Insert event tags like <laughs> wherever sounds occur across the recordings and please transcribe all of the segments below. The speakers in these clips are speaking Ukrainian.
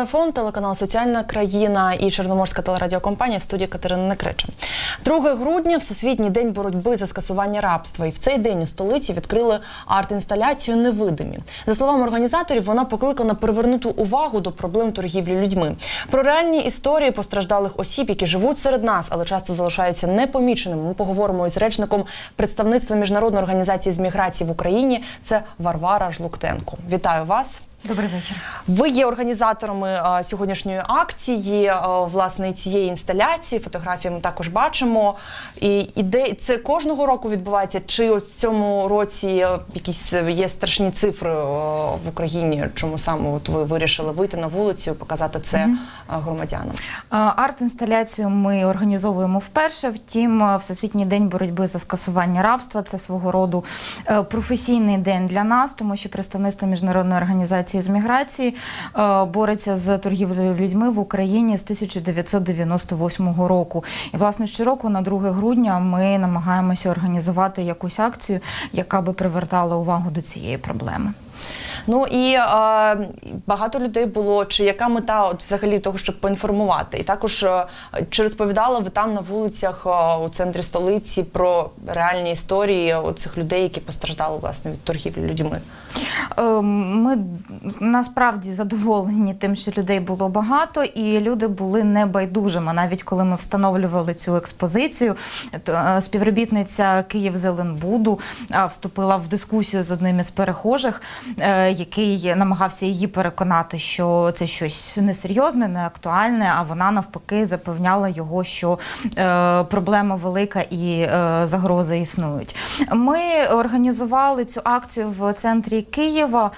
Інформарафон, телеканал Соціальна країна і Чорноморська телерадіокомпанія в студії Катерини Некрича. 2 грудня Всесвітній день боротьби за скасування рабства. І в цей день у столиці відкрили арт-інсталяцію Невидимі. За словами організаторів, вона покликана привернути увагу до проблем торгівлі людьми. Про реальні історії постраждалих осіб, які живуть серед нас, але часто залишаються непоміченими. Ми поговоримо із речником представництва міжнародної організації з міграції в Україні. Це Варвара Жлуктенко. Вітаю вас. Добрий вечір. Ви є організаторами е, сьогоднішньої акції, е, власне, цієї інсталяції. Фотографії ми також бачимо. І іде це кожного року відбувається. Чи ось в цьому році е, якісь є страшні цифри в Україні? Чому саме от ви вирішили вийти на вулицю і показати це е, громадянам? Арт-інсталяцію ми організовуємо вперше. Втім, Всесвітній день боротьби за скасування рабства це свого роду професійний день для нас, тому що представництво міжнародної організації з міграції е, бореться з торгівлею людьми в Україні з 1998 року. І власне щороку на 2 грудня ми намагаємося організувати якусь акцію, яка би привертала увагу до цієї проблеми. Ну і е, багато людей було. Чи яка мета от взагалі того, щоб поінформувати? І також е, чи розповідали ви там на вулицях е, у центрі столиці про реальні історії цих людей, які постраждали власне від торгівлі людьми? Е, Ми насправді задоволені тим, що людей було багато, і люди були небайдужими. Навіть коли ми встановлювали цю експозицію, то е, співробітниця Київзеленбуду а, вступила в дискусію з одним із перехожих, е, який намагався її переконати, що це щось несерйозне, не актуальне. А вона навпаки запевняла його, що е, проблема велика і е, загрози існують. Ми організували цю акцію в центрі Києва е,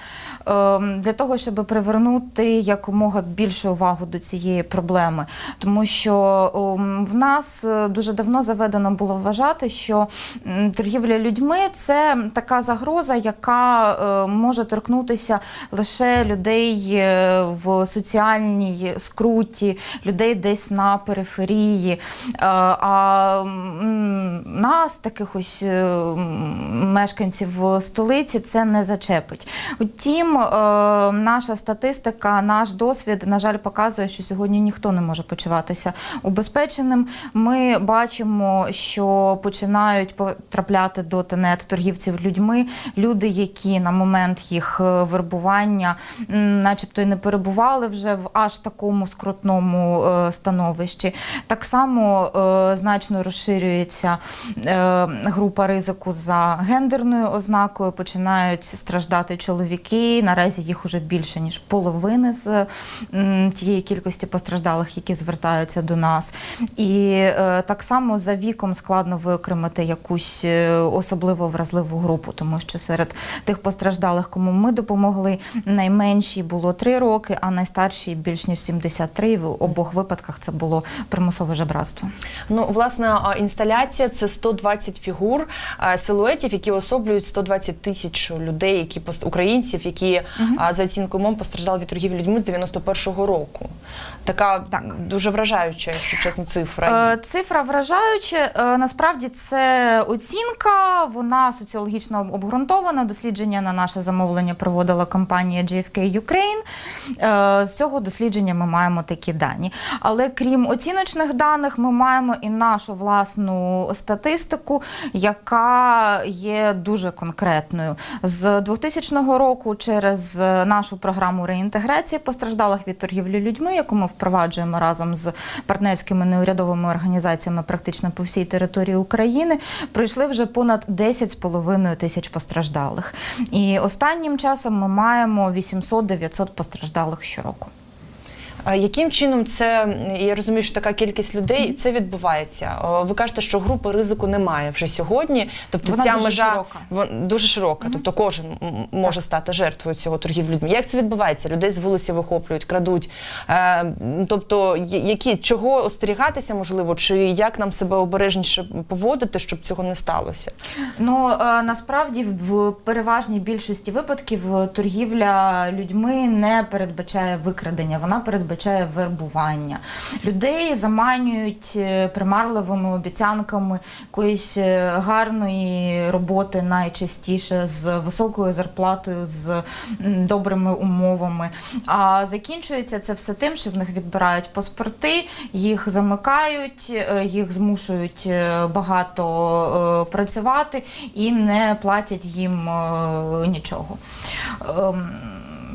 для того, щоб привернути якомога більше увагу до цієї проблеми, тому що ем, в нас е, дуже давно заведено було вважати, що торгівля людьми це така загроза, яка е, може торкнутися лише людей е, в соціальній скруті, людей десь на периферії. А нас, таких ось мешканців столиці, це не зачепить. Утім, е, наша статистика, наш досвід, на жаль, показує, що сьогодні ніхто не може почуватися убезпеченим. Ми бачимо, що починають потрапляти до тенет торгівців людьми люди, які на момент їх е, вербування, начебто, і не перебували вже в аж такому скрутному е, становищі. Так само значно розширюється група ризику за гендерною ознакою. Починають страждати чоловіки. Наразі їх уже більше ніж половини з тієї кількості постраждалих, які звертаються до нас. І е, так само за віком складно виокремити якусь е, особливо вразливу групу, тому що серед тих постраждалих, кому ми допомогли, найменшій було 3 роки, а найстаршій більш ніж 73. В обох випадках це було примусове жебратство. Ну, власне, інсталяція це 120 фігур силуетів, які особлюють 120 тисяч людей, які пост- українців, які а, за оцінкою МОМ постраждали від торгівлі людьми з 91-го року. Така Так. дуже вражаюча, якщо чесно, цифра. Е, Цифра вражаюча. Е, Насправді це оцінка, вона соціологічно обґрунтована. Дослідження на наше замовлення проводила компанія GFK Ukraine. Е, З цього дослідження ми маємо такі дані. Але крім оціночних даних, ми маємо і нашу власну статистику, яка є дуже конкретною. З 2000 року через нашу програму реінтеграції постраждалих від торгівлі людьми, яку ми впроваджуємо разом з партнерськими неурядовими організаціями практично по всій території України, пройшли вже понад 10,5 тисяч постраждалих. І останнім часом ми маємо 800-900 постраждалих щороку. Яким чином це я розумію, що така кількість людей це відбувається? Ви кажете, що групи ризику немає вже сьогодні. Тобто Вона ця дуже межа широка. вон- дуже широка. Тобто кожен може стати жертвою цього торгівлі людьми. Як це відбувається? Людей з вулиці вихоплюють, крадуть. Е, тобто, які чого остерігатися можливо, чи як нам себе обережніше поводити, щоб цього не сталося? Ну е, насправді в переважній більшості випадків торгівля людьми не передбачає викрадення, вона передбачає передбачає вербування. Людей заманюють е, примарливими обіцянками якоїсь е, гарної роботи найчастіше з високою зарплатою, з добрими умовами. А закінчується це все тим, що в них відбирають паспорти, їх замикають, е, їх змушують багато працювати і не платять їм нічого.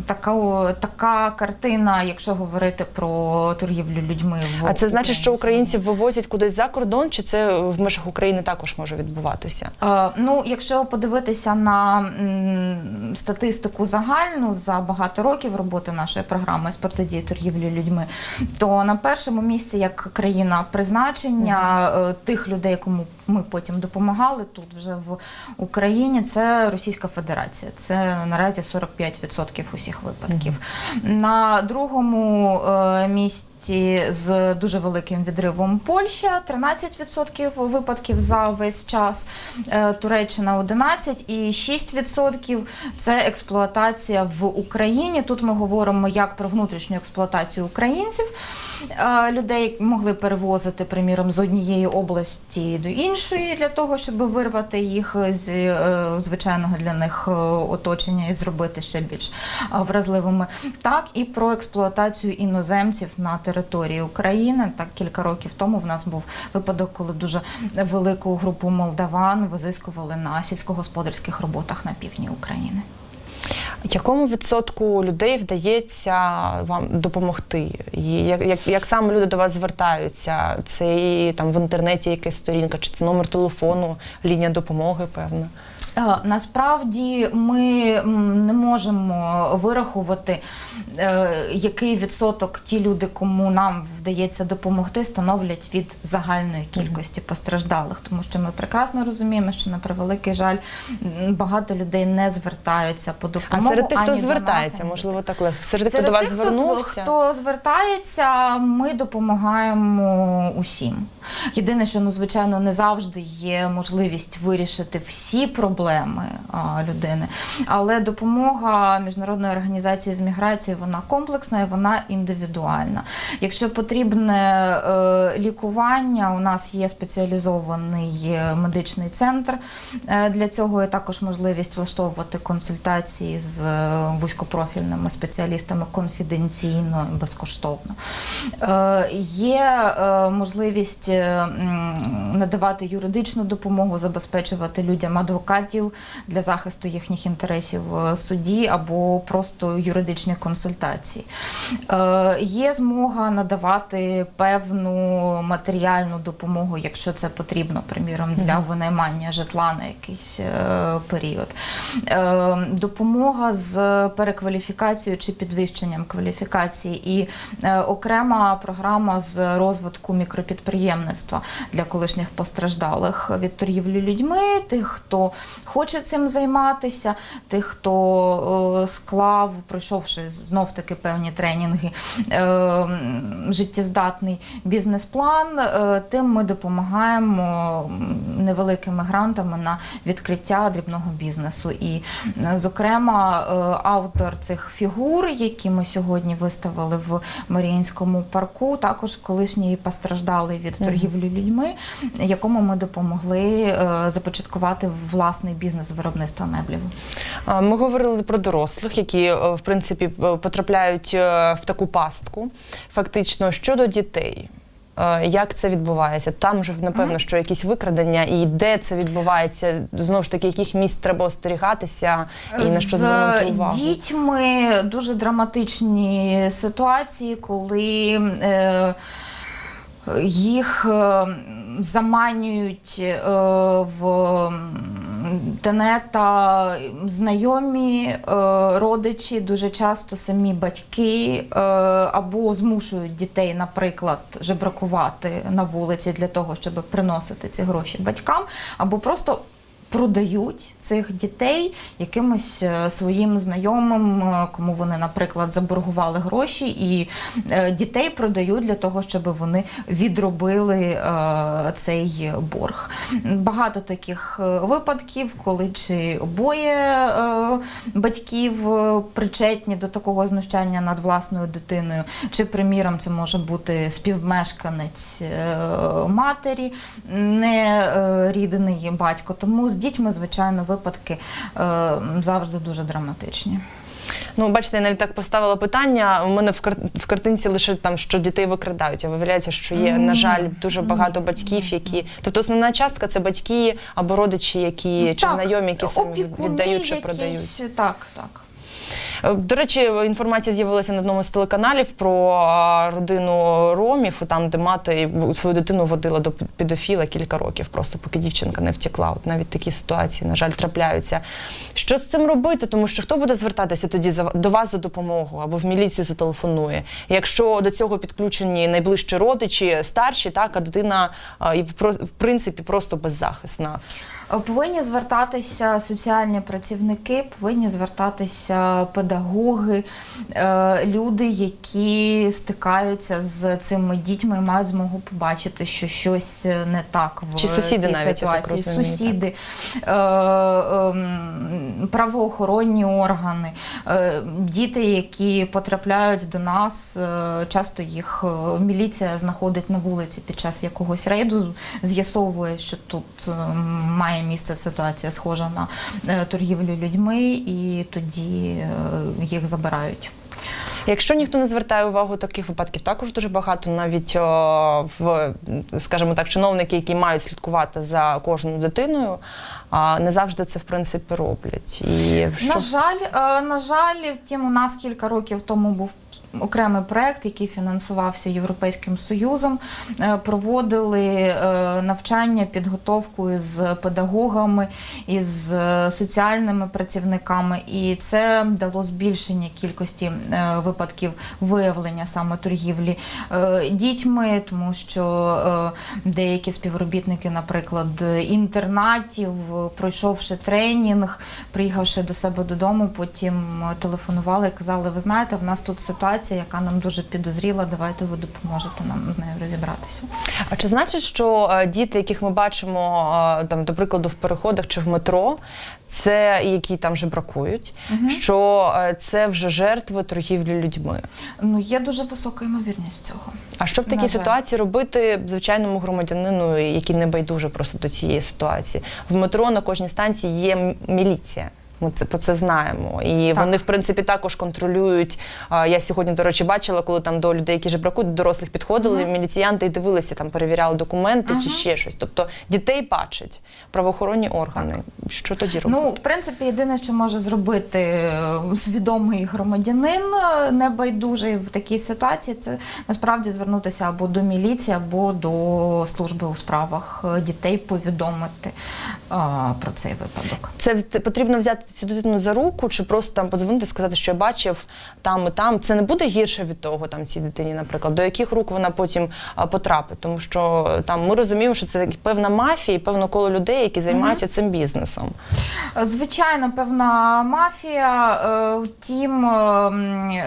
Така, така картина, якщо говорити про торгівлю людьми в А це значить, що українців вивозять кудись за кордон, чи це в межах України також може відбуватися? Е, Ну, якщо подивитися на м, статистику загальну за багато років роботи нашої програми з протидії торгівлі людьми, то на першому місці як країна призначення е, тих людей, кому ми потім допомагали тут вже в Україні, це Російська Федерація. Це наразі 45% усіх випадків. На другому е, місці. З дуже великим відривом Польща 13% випадків за весь час, е, Туреччина 11% і 6% це експлуатація в Україні. Тут ми говоримо як про внутрішню експлуатацію українців. Е, Людей могли перевозити, приміром, з однієї області до іншої для того, щоб вирвати їх з е, звичайного для них оточення і зробити ще більш вразливими. Так і про експлуатацію іноземців на території України. Так кілька років тому в нас був випадок, коли дуже велику групу молдаван визискували на сільськогосподарських роботах на півдні України. Якому відсотку людей вдається вам допомогти? Як, як, як саме люди до вас звертаються? Це і, там в інтернеті якась сторінка, чи це номер телефону, лінія допомоги, певно? Е, Насправді ми не можемо вирахувати, е, який відсоток ті люди, кому нам вдається допомогти, становлять від загальної кількості постраждалих, тому що ми прекрасно розуміємо, що на превеликий жаль багато людей не звертаються по А допомогу. серед тих, хто до нас, звертається, можливо, так легко. Серед тих, хто до вас звернувся. Хто звертається, ми допомагаємо усім. Єдине, що ну звичайно не завжди є можливість вирішити всі проблеми а, людини, але допомога міжнародної організації з міграції вона комплексна і вона індивідуальна. Якщо потрібне е, лікування, у нас є спеціалізований медичний центр. Е, Для цього є також можливість влаштовувати консультації з е, вузькопрофільними спеціалістами конфіденційно і безкоштовно. Є можливість е, надавати юридичну допомогу, забезпечувати людям адвокатів для захисту їхніх інтересів в суді або просто юридичні консультації. Е, Є змога надавати певну матеріальну допомогу, якщо це потрібно, приміром, для винаймання житла на якийсь е, період. Е, Допомога з перекваліфікацією чи підвищенням кваліфікації і окрема програма з розвитку мікропідприємництва для колишніх постраждалих від торгівлі людьми, тих, хто хоче цим займатися, тих, хто е, склав, пройшовши знов таки певні тренінги, е, життєздатний бізнес-план, е, тим ми допомагаємо невеликими грантами на відкриття дрібного бізнесу. І, зокрема, автор цих фігур, які ми сьогодні виставили в Маріїнському парку, також колишній постраждалий від торгівлі людьми, якому ми допомогли започаткувати власний бізнес виробництва меблів. Ми говорили про дорослих, які е, в принципі е, потрапляють е, в таку пастку. Фактично щодо дітей. Як це відбувається? Там вже напевно, що якісь викрадення, і де це відбувається? Знову ж таки, яких місць треба остерігатися і на що звернути увагу? З дітьми дуже драматичні ситуації, коли е, їх заманюють е, в тенета знайомі е, родичі, дуже часто самі батьки е, або змушують дітей, наприклад, жебракувати на вулиці для того, щоб приносити ці гроші батькам, або просто продають цих дітей якимось е, своїм знайомим, е, кому вони, наприклад, заборгували гроші, і е, дітей продають для того, щоб вони відробили цей борг. Багато таких випадків, коли чи обоє батьків причетні до такого знущання над власною дитиною, чи, приміром, це може бути співмешканець матері, не рідний батько. Тому з дітьми, звичайно, випадки е, завжди дуже драматичні. Ну, бачите, я навіть так поставила питання. У мене в, кар... в картинці лише там, що дітей викрадають. А виявляється, що є, на жаль, дуже багато батьків, які. Тобто основна частка це батьки або родичі, які чи Так, знайомі, які самі опікуни віддають чи якісь, продають. Так, так. Е, До речі, інформація з'явилася на одному з телеканалів про родину ромів, там, де мати свою дитину водила до підофіла кілька років, просто поки дівчинка не втекла. От навіть такі ситуації, на жаль, трапляються. Що з цим робити? Тому що хто буде звертатися тоді до вас за допомогою або в міліцію зателефонує? Якщо до цього підключені найближчі родичі, старші, так а дитина і в принципі просто беззахисна. Повинні звертатися соціальні працівники, повинні звертатися педагоги, е, люди, які стикаються з цими дітьми і мають змогу побачити, що щось не так в Чи сусіди цій навіть, я так ситуації. розумію, сусіди, е, ем, правоохоронні органи, е, діти, які потрапляють до нас, е, часто їх е, міліція знаходить на вулиці під час якогось рейду, з'ясовує, що тут е, має місце ситуація схожа на е, торгівлю людьми, і тоді е, їх забирають. Якщо ніхто не звертає увагу, таких випадків також дуже багато. Навіть о, в скажімо так, чиновники, які мають слідкувати за кожною дитиною, а, не завжди це в принципі роблять. І що На жаль, е, на жаль, втім, у нас кілька років тому був. Окремий проект, який фінансувався Європейським Союзом, Е, проводили е, навчання, підготовку із педагогами, із е, соціальними працівниками, і це дало збільшення кількості випадків виявлення саме торгівлі дітьми, тому що деякі співробітники, наприклад, інтернатів, пройшовши тренінг, приїхавши до себе додому, потім телефонували і казали: ви знаєте, в нас тут ситуація, яка нам дуже підозріла. Давайте ви допоможете нам з нею розібратися. а чи значить, що е, діти, яких ми бачимо е, там, до прикладу, в переходах чи в метро, це які там же бракують, що е, це вже жертви торгівлі людьми? Ну є дуже висока ймовірність цього. А що в такій На жаль. ситуації робити звичайному громадянину, який не байдуже просто до цієї ситуації? В метро на кожній станції є міліція. Ми це про це знаємо, і Так. вони в принципі також контролюють. А, Я сьогодні, до речі, бачила, коли там до людей, які жебракують, до дорослих підходили, міліціянти і дивилися, там перевіряли документи чи ще щось. Тобто дітей бачать правоохоронні органи. Що тоді робити? Ну, в принципі, єдине, що може зробити е, свідомий громадянин е, небайдужий в такій ситуації, це насправді звернутися або до міліції, або до служби у справах е, дітей, повідомити е, про цей випадок. Це потрібно взяти цю дитину за руку, чи просто там подзвонити, сказати, що я бачив там і там. Це не буде гірше від того, там цій дитині, наприклад, до яких рук вона потім а, потрапить. Тому що там ми розуміємо, що це певна мафія і певне коло людей, які займаються цим бізнесом. Е, Звичайно, певна мафія. е, Втім, е,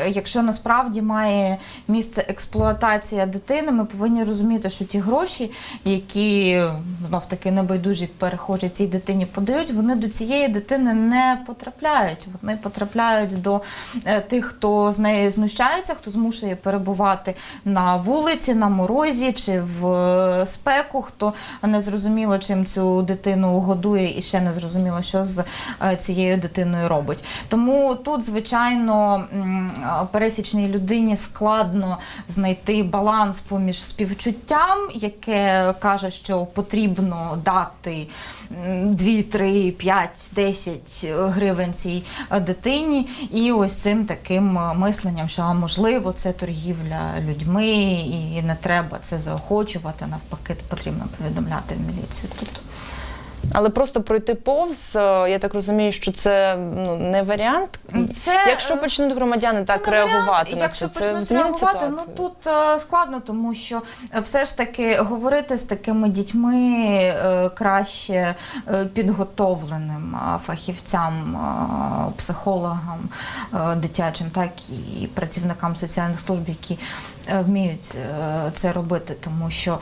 якщо насправді має місце експлуатація дитини, ми повинні розуміти, що ті гроші, які знов таки небайдужі перехожі цій дитині подають, вони до цієї дитини не потрапляють. Вони потрапляють до е, тих, хто з нею знущається, хто змушує перебувати на вулиці, на морозі чи в е, спеку, хто не зрозуміло, чим цю дитину годує, і ще не зрозуміло, що з е, цією дитиною робить. Тому тут, звичайно, пересічній людині складно знайти баланс поміж співчуттям, яке каже, що потрібно дати 2, 3, 5, 10 гривень цій дитині, і ось цим таким е, мисленням, що а, можливо це торгівля людьми, і не треба це заохочувати. Навпаки, потрібно повідомляти в міліцію. Тут Але просто пройти повз, е, я так розумію, що це ну не варіант. Це, Якщо е, почнуть громадяни Це так не варіант. реагувати на Якщо це, це почнуть змінить реагувати, ситуацію? ну тут е, складно, тому що е, все ж таки говорити з такими дітьми е, краще е, підготовленим е, фахівцям, е, психологам е, дитячим, так і працівникам соціальних служб, які вміють е, це робити, тому що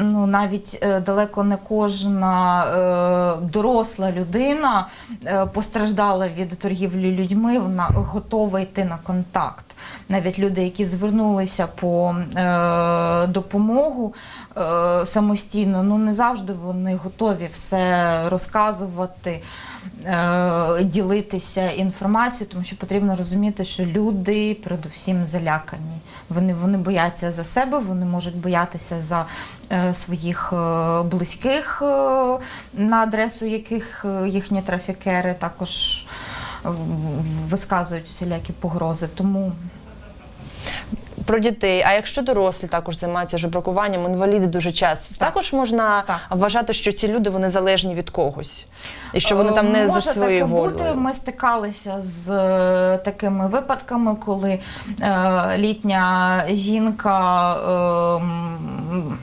ну навіть е, далеко не кожна е, доросла людина е, постраждала від торгівлі людьми, вона готова йти на контакт. Навіть люди, які звернулися по е, допомогу е, самостійно, ну не завжди вони готові все розказувати, е, ділитися інформацією, тому що потрібно розуміти, що люди передусім залякані. Вони, вони бояться за себе, вони можуть боятися за е, своїх е, близьких, е, на адресу яких е, їхні трафікери також висказують усілякі погрози. Тому Про дітей. А якщо дорослі також займаються жебракуванням, інваліди дуже часто Так. також можна Так. вважати, що ці люди вони залежні від когось, і що вони там не Е, Може за своєю таке бути. Ми стикалися з е, такими випадками, коли е, літня жінка е,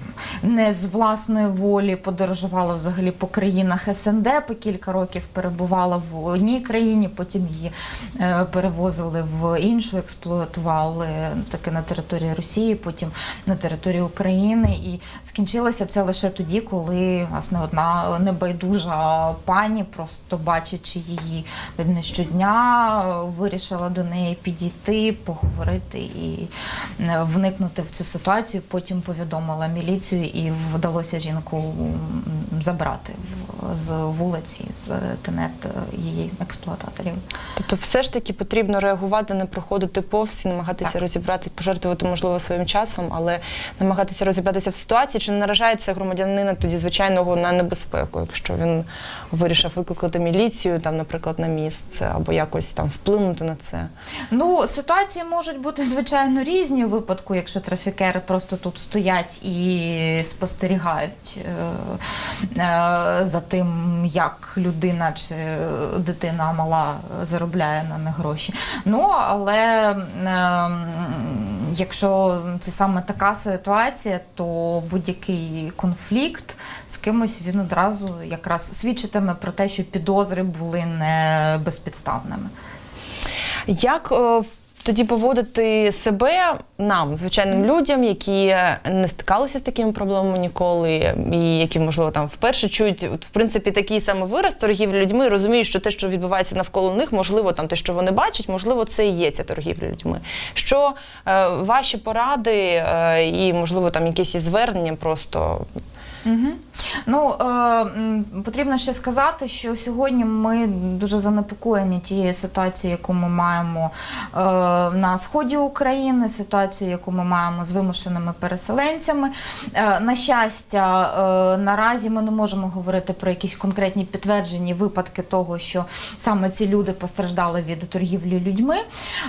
не з власної волі подорожувала взагалі по країнах СНД, по кілька років перебувала в одній країні, потім її е, перевозили в іншу, експлуатували таки на території Росії, потім на території України. І скінчилося це лише тоді, коли власне одна небайдужа пані, просто бачачи її не щодня, е, вирішила до неї підійти, поговорити і е, вникнути в цю ситуацію. Потім повідомила міліцію і вдалося жінку забрати з вулиці, з тенет е, її експлуататорів. Тобто, все ж таки потрібно реагувати, не проходити повз і намагатися Так. розібрати, пожертвувати можливо своїм часом, але намагатися розібратися в ситуації, чи не наражається громадянина тоді звичайного на небезпеку, якщо він вирішив викликати міліцію, там, наприклад, на місце, або якось там вплинути на це. Ну, ситуації можуть бути <laughs> звичайно різні у випадку, якщо трафікери просто тут стоять і спостерігають е, е, за тим, як людина чи дитина мала заробляє на них гроші. Ну, але е, якщо це саме така ситуація, то будь-який конфлікт з кимось він одразу якраз свідчитиме про те, що підозри були не безпідставними. Як е, тоді поводити себе нам, звичайним людям, які не стикалися з такими проблемами ніколи, і які, можливо, там вперше чують от, в принципі такий самий вираз торгівлі людьми, і розуміють, що те, що відбувається навколо них, можливо, там те, що вони бачать, можливо, це і є ця торгівля людьми. Що е, ваші поради е, і, можливо, там якісь і звернення просто Угу. Ну е, потрібно ще сказати, що сьогодні ми дуже занепокоєні тією ситуацією, яку ми маємо е, на сході України, ситуацію, яку ми маємо з вимушеними переселенцями. Е, на щастя, е, наразі ми не можемо говорити про якісь конкретні підтверджені випадки того, що саме ці люди постраждали від торгівлі людьми. Е,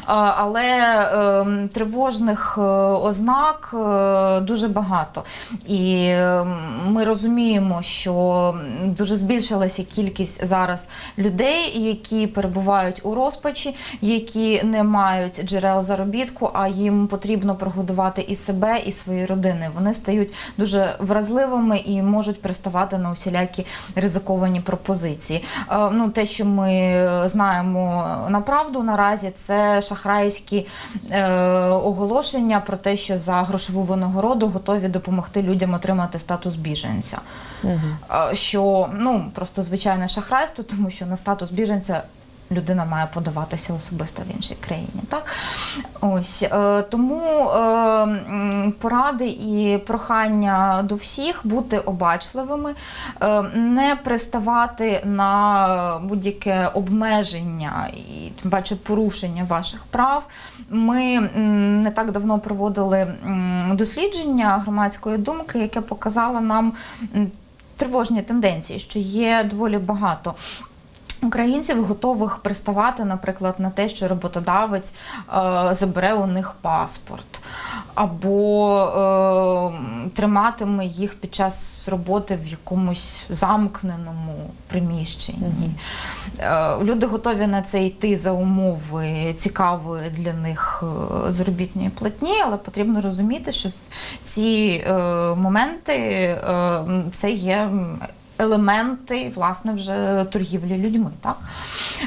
але е, тривожних е, ознак е, дуже багато. І е, ми розуміємо, що дуже збільшилася кількість зараз людей, які перебувають у розпачі, які не мають джерел заробітку, а їм потрібно прогодувати і себе, і свої родини. Вони стають дуже вразливими і можуть приставати на усілякі ризиковані пропозиції. Е, Ну, те, що ми знаємо на правду наразі, це шахрайські е, оголошення про те, що за грошову винагороду готові допомогти людям отримати статус біженця. Е, Що ну просто звичайне шахрайство, тому що на статус біженця. Людина має подаватися особисто в іншій країні, так ось е, тому е, поради і прохання до всіх бути обачливими, е, не приставати на будь-яке обмеження і тим паче порушення ваших прав. Ми не так давно проводили дослідження громадської думки, яке показало нам тривожні тенденції, що є доволі багато Українців готових приставати, наприклад, на те, що роботодавець е, забере у них паспорт, або е, триматиме їх під час роботи в якомусь замкненому приміщенні. Е, люди готові на це йти за умови цікавої для них е, заробітної платні, але потрібно розуміти, що ці е, моменти е, це є. Елементи власне вже торгівлі людьми, так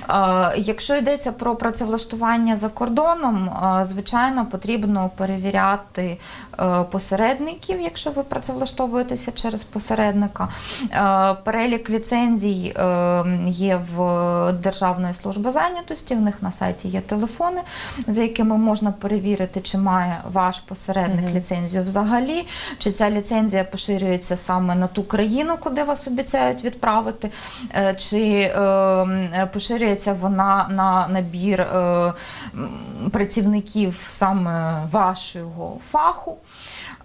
е, якщо йдеться про працевлаштування за кордоном, е, звичайно, потрібно перевіряти е, посередників, якщо ви працевлаштовуєтеся через посередника. Е, перелік ліцензій е, є в Державної служби зайнятості. В них на сайті є телефони, за якими можна перевірити, чи має ваш посередник Мгм. ліцензію взагалі, чи ця ліцензія поширюється саме на ту країну, куди вас обіцяють відправити, е, чи е, поширюється вона на набір е, працівників саме вашого фаху.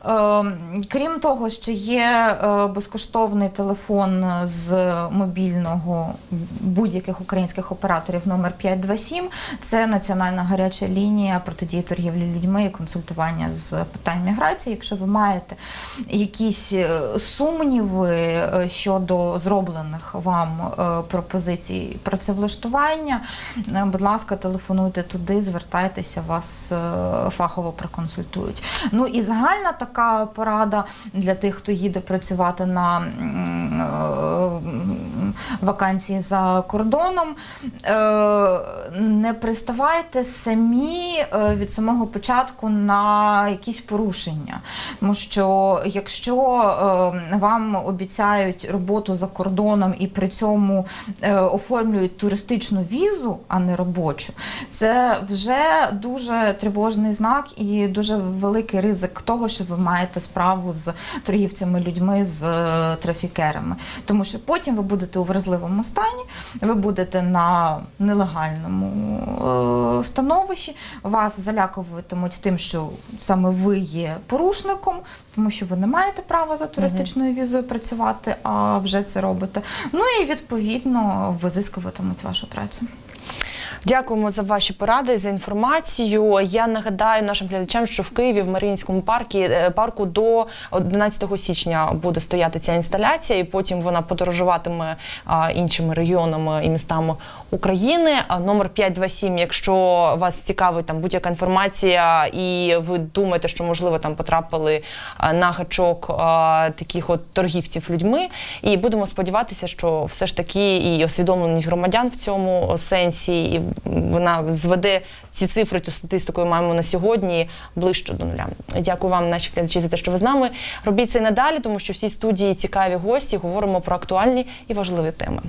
Е, Крім того, ще є е, безкоштовний телефон з мобільного будь-яких українських операторів номер 527. Це національна гаряча лінія протидії торгівлі людьми і консультування з питань міграції. Якщо ви маєте якісь е, сумніви е, щодо зроблених вам пропозицій працевлаштування, будь ласка, телефонуйте туди, звертайтеся, вас фахово проконсультують. Ну і загальна така порада для тих, хто їде працювати на е, вакансії за кордоном. Е, Не приставайте самі е, від самого початку на якісь порушення. Тому що якщо вам обіцяють роботу за кордоном і при цьому оформлюють туристичну візу, а не робочу, це вже дуже тривожний знак і дуже великий ризик того, що ви маєте справу з торгівцями людьми, з е, трафікерами. Тому що потім ви будете у вразливому стані, ви будете на нелегальному е, становищі, вас залякуватимуть тим, що саме ви є порушником, тому що ви не маєте права за туристичною візою працювати, а вже це робите. Ну і відповідно визискуватимуть вашу працю. Дякуємо за ваші поради, за інформацію. Я нагадаю нашим глядачам, що в Києві в Маріїнському парку, парку до 11 січня буде стояти ця інсталяція, і потім вона подорожуватиме іншими регіонами і містами України. Номер 527, якщо вас цікавить там будь-яка інформація, і ви думаєте, що можливо там потрапили на гачок таких от торгівців людьми. І будемо сподіватися, що все ж таки і освідомленість громадян в цьому сенсі, і вона зведе ці цифри, ту статистику яку маємо на сьогодні ближче до нуля. Дякую вам, наші глядачі, за те, що ви з нами. Робіть це і надалі, тому що всі студії цікаві гості говоримо про актуальні і важливі теми.